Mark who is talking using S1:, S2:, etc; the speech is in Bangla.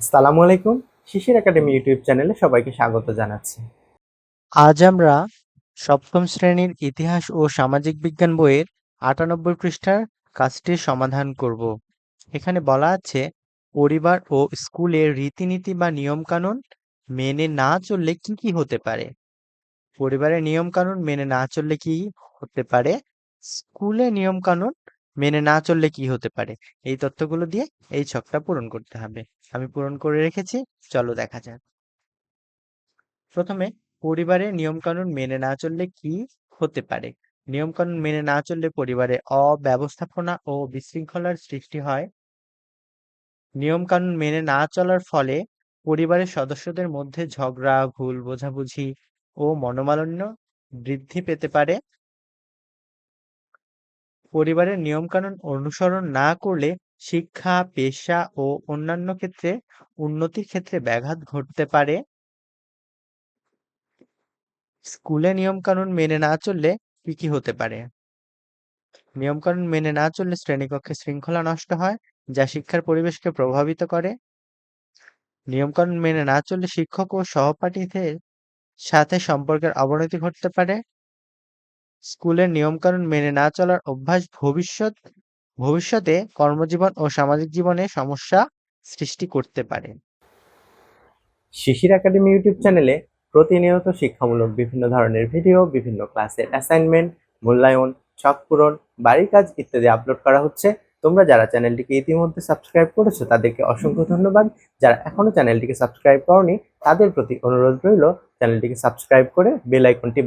S1: আসসালামু আলাইকুম, শিশির একাডেমি ইউটিউব চ্যানেলে সবাইকে স্বাগত জানাচ্ছি।
S2: আজ আমরা সপ্তম শ্রেণির ইতিহাস ও সামাজিক বিজ্ঞান বইয়ের আটানব্বই পৃষ্ঠার কাজটির সমাধান করব। এখানে বলা আছে, পরিবার ও স্কুলের রীতিনীতি বা নিয়মকানুন মেনে না চললে কি কি হতে পারে? পরিবারের নিয়মকানুন মেনে না চললে কি হতে পারে? স্কুলে নিয়মকানুন মেনে না চললে কি হতে পারে? এই তথ্যগুলো দিয়ে এই ছকটা পূরণ করতে হবে। আমি পূরণ করে রেখেছি, চলো দেখা যাক। প্রথমে পরিবারের নিয়মকানুন মেনে না চললে কি হতে পারে? নিয়মকানুন মেনে না চললে পরিবারে অব্যবস্থাপনা ও বিশৃঙ্খলার সৃষ্টি হয়। নিয়মকানুন মেনে না চলার ফলে পরিবারের সদস্যদের মধ্যে ঝগড়া, ভুল বোঝাবুঝি ও মনোমালিন্য বৃদ্ধি পেতে পারে। পরিবারের নিয়মকানুন অনুসরণ না করলে শিক্ষা, পেশা ও অন্যান্য ক্ষেত্রে উন্নতির ক্ষেত্রে ব্যাঘাত ঘটতে পারে। স্কুলে নিয়মকানুন মেনে না চললে কি কি হতে পারে? নিয়মকানুন মেনে না চললে শ্রেণীকক্ষে শৃঙ্খলা নষ্ট হয়, যা শিক্ষার পরিবেশকে প্রভাবিত করে। নিয়মকানুন মেনে না চললে শিক্ষক ও সহপাঠীদের সাথে সম্পর্কের অবনতি ঘটতে পারে। স্কুলের নিয়মকানুন মেনে না চলার অভ্যাস ভবিষ্যৎ, ভবিষ্যতে কর্মজীবন ও সামাজিক জীবনে সমস্যা সৃষ্টি করতে পারে।
S1: শিশির একাডেমি ইউটিউব চ্যানেলে প্রতিনিয়ত শিক্ষামূলক বিভিন্ন ধরনের ভিডিও, বিভিন্ন ক্লাসের অ্যাসাইনমেন্ট মূল্যায়ন, ছক পূরণ, বাড়ির কাজ ইত্যাদি আপলোড করা হচ্ছে। তোমরা যারা চ্যানেলটিকে ইতিমধ্যে সাবস্ক্রাইব করেছ, তাদেরকে অসংখ্য ধন্যবাদ। যারা এখনও চ্যানেলটিকে সাবস্ক্রাইব করনি, তাদের প্রতি অনুরোধ রইল, চ্যানেলটিকে সাবস্ক্রাইব করে বেল আইকনটি